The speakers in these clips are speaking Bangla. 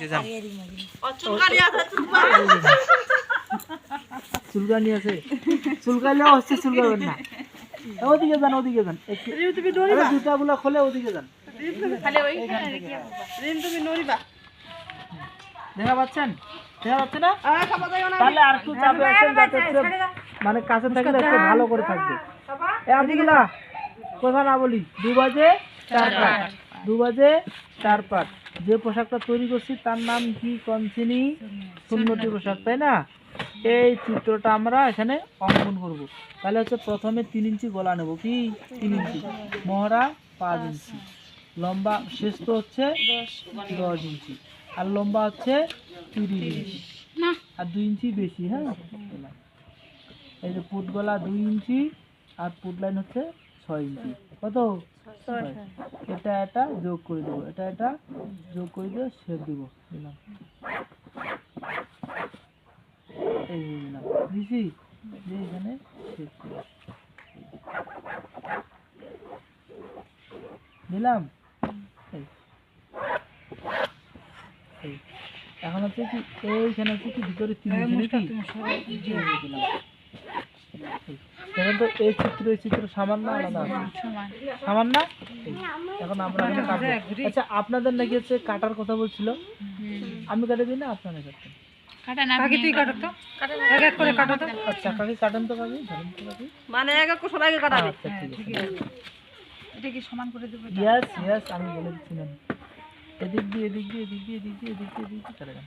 যে যান চুলকানি আছে চুলকালেও হচ্ছে চুলকাবেন না। ওদিকে যান ওদিকে যান। একটু আরে জুতা গুলো খোলে ওদিকে যান। দেখা পাচ্ছেন? দেখা পাচ্ছে না? তাহলে আর একটু চাপে আছেন যাতে মানে কাছে থাকলে একটু ভালো করে থাকবে। আদিগুলা কথা না বলি। দু বাজে চার পাট দু বাজে চার পাট যে পোশাকটা তৈরি করছি, তার নাম কি কনসিনি সুন্নতি পোশাক, তাই না? এই চিত্রটা আমরা এখানে অঙ্কন করব। তাহলে হচ্ছে প্রথমে তিন ইঞ্চি গলা নেব। কি? তিন ইঞ্চি। মহড়া পাঁচ ইঞ্চি। লম্বা শেষ তো হচ্ছে দশ ইঞ্চি। আর লম্বা হচ্ছে তিরিশ ইঞ্চি। আর দুই ইঞ্চি বেশি হ্যাঁ? এই যে পুট গলা দুই ইঞ্চি, আর পুট লাইন হচ্ছে ছয় ইঞ্চি। কত? এটা এটা যোগ করে দেবো। এটা এটা যোগ করে দিয়ে শেপ দিব। দিলাম। এই দিলাম দিছি? দিয়ে এখানে শেপ দিলাম। এখন হচ্ছে কি এইখানে হচ্ছে কি ভিতরে তিন দিলাম। এই। এখন তো এই চিত্র এই চিত্র সামান্য আলাদা সামান্য। এখন আমরা আচ্ছা আপনাদের নাকি হচ্ছে কাটার কথা বলছিল আমি কাটে দিই না আপনারা কাটতেন আচ্ছা মানে আচ্ছা আমি বলে দিচ্ছি এদিক দিয়ে এদিক দিয়ে এদিক দিয়ে এদিক দিয়ে এদিক দিয়ে এদিক দিয়ে চলে যান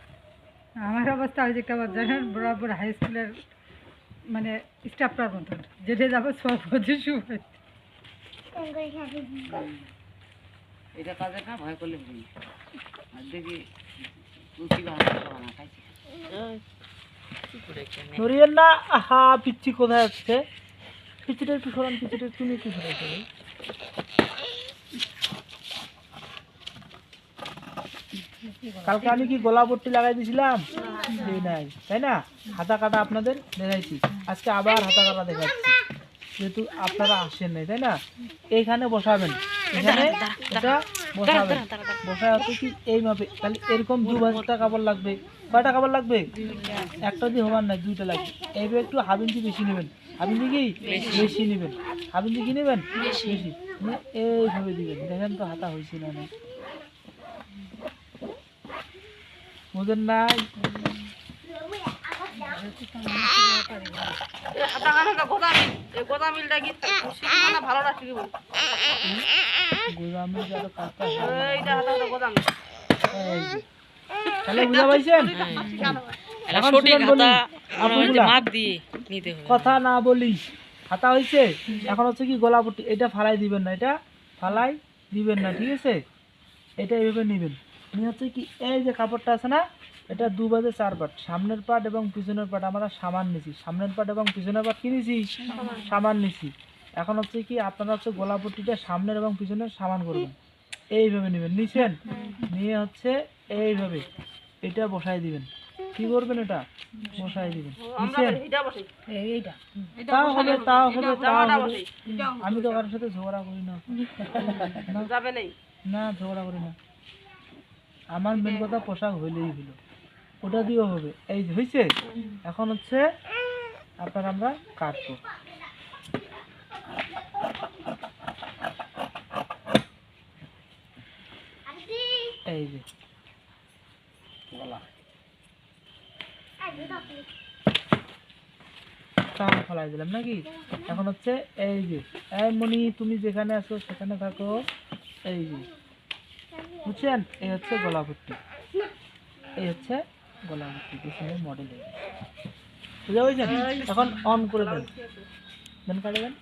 আমার অবস্থা হয়েছে কেমন জানেন বরাবর হাই স্কুলের মানে স্টাফটার মতন। যেটা যাব সব হচ্ছে সময় এটা কাজে না ভয় করলে ভুল। আর দেখি নড়িয়েন না আহা পিচ্ছি কোথায় আসছে? পিচ্ছিটা একটু সরান পিচ্ছিটা তুমি একটু সরাই কালকে আমি কি গলা পট্টি লাগাই দিয়েছিলাম নাই তাই না? হাতা কাটা আপনাদের দেখাইছি। আজকে আবার হাতা কাটা দেখাচ্ছি। যেহেতু আপনারা আসেন নাই তাই না? এইখানে বসাবেন। এখানে এটা বসাবেন। বসা হচ্ছে কি এই মাপে। তাহলে এরকম দু ভাজটা কাপড় লাগবে। কয়টা কাপড় লাগবে? একটা দিয়ে হবার না দুইটা লাগবে। এইভাবে একটু হাফ ইঞ্চি বেশি নেবেন। হাফ ইঞ্চি কি? বেশি। নেবেন। হাফ ইঞ্চি কি নেবেন? বেশি। নিয়ে এইভাবে দিবেন। দেখেন তো হাতা হয়েছে না না বুঝেন নাই ভালো না। তাহলে বুঝা পাইছেন? কথা না বলি হাতা হয়েছে এখন হচ্ছে কি গোলাপটি এটা ফালাই দিবেন না এটা ফালাই দিবেন না ঠিক আছে? এটা এইভাবে নেবেন। নিয়ে হচ্ছে কি এই যে কাপড়টা আছে না এটা দু বাজে চার পাট। সামনের পাট এবং পিছনের পাট আমরা সামান নিছি। সামনের পাট এবং পিছনের পাট কি নিছি? সামান। নিছি। এখন হচ্ছে কি আপনারা হচ্ছে গোলাপটিটা সামনের এবং পিছনের সামান করবেন এইভাবে নেবেন। নিছেন? নিয়ে হচ্ছে এইভাবে এটা বসাই দিবেন। কি করবেন এটা? বসাই। দিবেন হবে বসে আমি তো কারোর সাথে ঝগড়া করি না না, যাবে নেই। না ঝগড়া করি না। আমার মেন কথা পোশাক হইলেই হলো ওটা দিয়েও হবে। এই হয়েছে এখন হচ্ছে আপনার আমরা কাটবো। এই যে। ফলাই দিলাম নাকি? এখন হচ্ছে এই যে। এই মনি তুমি যেখানে আছো সেখানে থাকো। এই যে। বুঝছেন? এই হচ্ছে গলাভর্তি এই হচ্ছে গলাভর্তি পিছনের মডেল বুঝতে বুঝছেন এখন অন করে দেন। দেন, কাটে দেন।